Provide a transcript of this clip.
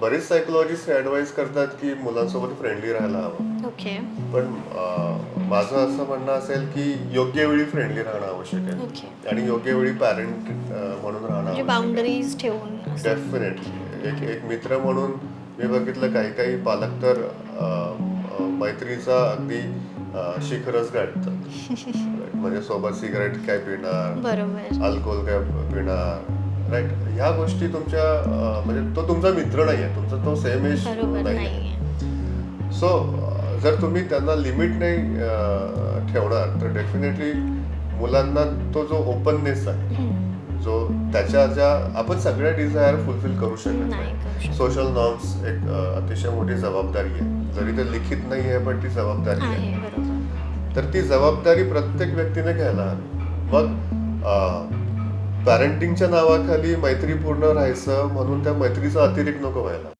बरेच psychologist advice करतात की मुलांसोबत फ्रेंडली राहायला हवं. ओके पण अं, माझं असं म्हणणं असेल की योग्य वेळी फ्रेंडली राहणं आवश्यक आहे. आणि योग्य वेळी पॅरेंट म्हणून राहणं म्हणजे आवश्यक आहे. बाउंडरीज ठेवून असं. डेफिनेटली एक एक मित्र म्हणून मी बघितलं काही काही पालक तर अं, अं, मैत्रीचा अगदी अं, शिखरच गाठतात. म्हणजे सोबत सिगरेट काय पिणार बरोबर. अल्कोहोल काय पिणार राईट ह्या गोष्टी तुमच्या म्हणजे तो तुमचा मित्र नाही आहे तुमचा तो सेम एज नाही आहे सो जर तुम्ही त्यांना लिमिट नाही ठेवणार तर डेफिनेटली मुलांना तो जो ओपननेस आहे. जो त्याच्या ज्या आपण सगळ्या डिझायर फुलफिल करू शकत नाही सोशल नॉर्म्स एक अतिशय मोठी जबाबदारी आहे. जरी ते लिखित नाही आहे पण ती जबाबदारी आहे. तर ती जबाबदारी प्रत्येक व्यक्तीने घ्यायला हवी. मग पॅरेंटिंगच्या नावाखाली मैत्रीपूर्ण राहायचं म्हणून त्या मैत्रीचा अतिरेक नको व्हायला.